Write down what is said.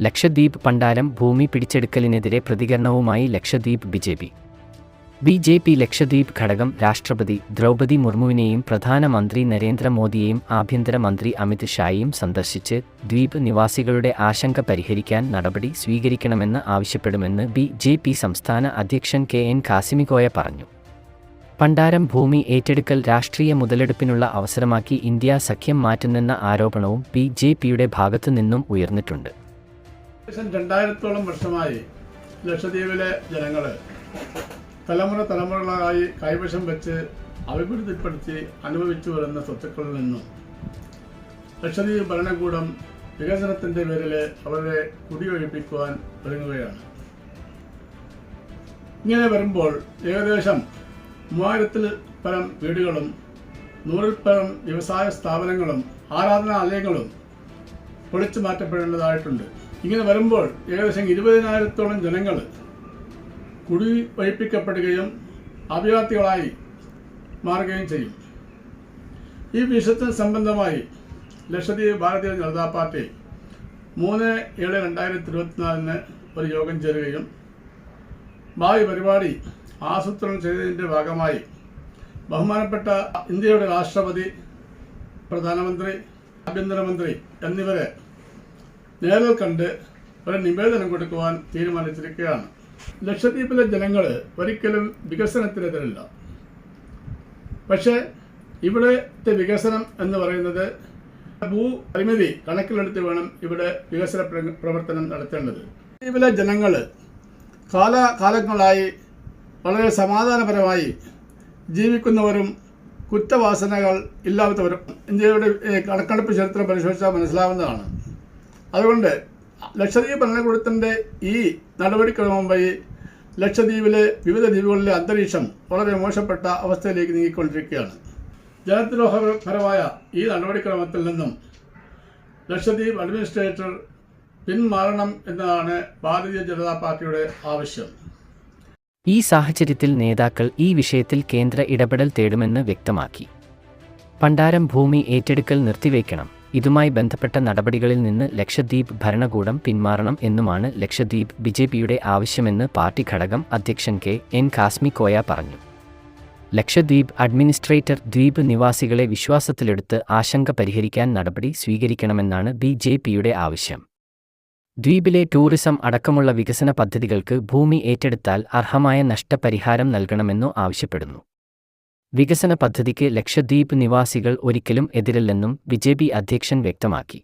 ലക്ഷദ്വീപ് പണ്ടാരം ഭൂമി പിടിച്ചെടുക്കലിനെതിരെ പ്രതികരണവുമായി Lakshadweep B J P. B J P Lakshadweep ഘടകം രാഷ്ട്രപതി ദ്രൗപതി മുർമുവിനെയും പ്രധാനമന്ത്രി നരേന്ദ്രമോദിയെയും ആഭ്യന്തരമന്ത്രി അമിത് ഷായെയും സന്ദർശിച്ച് ദ്വീപ് നിവാസികളുടെ ആശങ്ക പരിഹരിക്കാൻ നടപടി സ്വീകരിക്കണമെന്ന് ആവശ്യപ്പെടുമെന്ന് ബി ജെ പി സംസ്ഥാന അധ്യക്ഷൻ കെ എൻ കാസിമികോയ പറഞ്ഞു. പണ്ടാരം ഭൂമി ഏറ്റെടുക്കൽ രാഷ്ട്രീയ മുതലെടുപ്പിനുള്ള അവസരമാക്കി ഇന്ത്യ സഖ്യം മാറ്റുന്നെന്ന ആരോപണവും ബി ജെ പിയുടെ ഭാഗത്തുനിന്നും ഉയർന്നിട്ടുണ്ട്. ഏകദേശം രണ്ടായിരത്തോളം വർഷമായി ലക്ഷദ്വീപിലെ ജനങ്ങൾ തലമുറ തലമുറകളായി കൈവശം വെച്ച് അഭിവൃദ്ധിപ്പെടുത്തി അനുഭവിച്ചു വരുന്ന സ്വത്തുക്കളിൽ നിന്നും ലക്ഷദ്വീപ് ഭരണകൂടം വികസനത്തിന്റെ പേരിൽ അവരെ കുടിയൊഴിപ്പിക്കുവാൻ ഒരുങ്ങുകയാണ്. ഇങ്ങനെ വരുമ്പോൾ ഏകദേശം മൂവായിരത്തിൽ പരം വീടുകളും നൂറിൽ പരം വ്യവസായ സ്ഥാപനങ്ങളും ആരാധനാലയങ്ങളും പൊളിച്ചു മാറ്റപ്പെടേണ്ടതായിട്ടുണ്ട്. ഇങ്ങനെ വരുമ്പോൾ ഏകദേശം ഇരുപതിനായിരത്തോളം ജനങ്ങൾ കുടി വഹിപ്പിക്കപ്പെടുകയും അഭയാർത്ഥികളായി മാറുകയും ചെയ്യും. ഈ വിഷയത്തിന് സംബന്ധമായി ലക്ഷദ്വീപ് ഭാരതീയ ജനതാ പാർട്ടി മൂന്ന് ഏഴ് രണ്ടായിരത്തി ഇരുപത്തിനാലിന് ഒരു യോഗം ചേരുകയും ഭാവി പരിപാടി ആസൂത്രണം ചെയ്തതിന്റെ ഭാഗമായി ബഹുമാനപ്പെട്ട ഇന്ത്യയുടെ രാഷ്ട്രപതി പ്രധാനമന്ത്രി ആഭ്യന്തരമന്ത്രി എന്നിവരെ നേരിൽ കണ്ട് ഒരു നിവേദനം കൊടുക്കുവാൻ തീരുമാനിച്ചിരിക്കുകയാണ്. ലക്ഷദ്വീപിലെ ജനങ്ങൾ ഒരിക്കലും വികസനത്തിനെതിരല്ല. പക്ഷേ ഇവിടുത്തെ വികസനം എന്ന് പറയുന്നത് ഭൂ പരിമിതി കണക്കിലെടുത്ത് വേണം ഇവിടെ വികസന പ്ര- പ്രവർത്തനം നടത്തേണ്ടത്. ലക്ഷദ്വീപിലെ ജനങ്ങൾ കാലാകാലങ്ങളായി വളരെ സമാധാനപരമായി ജീവിക്കുന്നവരും കുറ്റവാസനകൾ ഇല്ലാത്തവരും ഇന്ത്യയുടെ കണക്കെടുപ്പ് ചരിത്രം പരിശോധിച്ചാൽ മനസ്സിലാവുന്നതാണ്. അതുകൊണ്ട് ലക്ഷദ്വീപ് ഭരണകൂടത്തിന്റെ ഈ നടപടിക്രമം വഴി ലക്ഷദ്വീപിലെ വിവിധ ദ്വീപുകളിലെ അന്തരീക്ഷം വളരെ മോശപ്പെട്ട അവസ്ഥയിലേക്ക് നീങ്ങിക്കൊണ്ടിരിക്കുകയാണ്. ജനദ്രോഹപരമായ ഈ നടപടിക്രമത്തിൽ നിന്നും ലക്ഷദ്വീപ് അഡ്മിനിസ്ട്രേറ്റർ പിന്മാറണം എന്നതാണ് ഭാരതീയ ജനതാ പാർട്ടിയുടെ ആവശ്യം. ഈ സാഹചര്യത്തിൽ നേതാക്കൾ ഈ വിഷയത്തിൽ കേന്ദ്ര ഇടപെടൽ തേടുമെന്ന് വ്യക്തമാക്കി. പണ്ടാരം ഭൂമി ഏറ്റെടുക്കൽ നിർത്തിവെക്കണം ഇതുമായി ബന്ധപ്പെട്ട നടപടികളിൽ നിന്ന് ലക്ഷദ്വീപ് ഭരണകൂടം പിന്മാറണം എന്നുമാണ് ലക്ഷദ്വീപ് ബി ജെ പിയുടെ ആവശ്യമെന്ന് പാർട്ടി ഘടകം അധ്യക്ഷൻ കെ. എൻ. കാസ്മി കോയ പറഞ്ഞു. ലക്ഷദ്വീപ് അഡ്മിനിസ്ട്രേറ്റർ ദ്വീപ് നിവാസികളെ വിശ്വാസത്തിലെടുത്ത് ആശങ്ക പരിഹരിക്കാൻ നടപടി സ്വീകരിക്കണമെന്നാണ് ബി ആവശ്യം. ദ്വീപിലെ ടൂറിസം അടക്കമുള്ള വികസന പദ്ധതികൾക്ക് ഭൂമി ഏറ്റെടുത്താൽ അർഹമായ നഷ്ടപരിഹാരം നൽകണമെന്നു ആവശ്യപ്പെടുന്നു. വികസന പദ്ധതിക്ക് ലക്ഷദ്വീപ് നിവാസികൾ ഒരിക്കലും എതിരല്ലെന്നും ബി അധ്യക്ഷൻ വ്യക്തമാക്കി.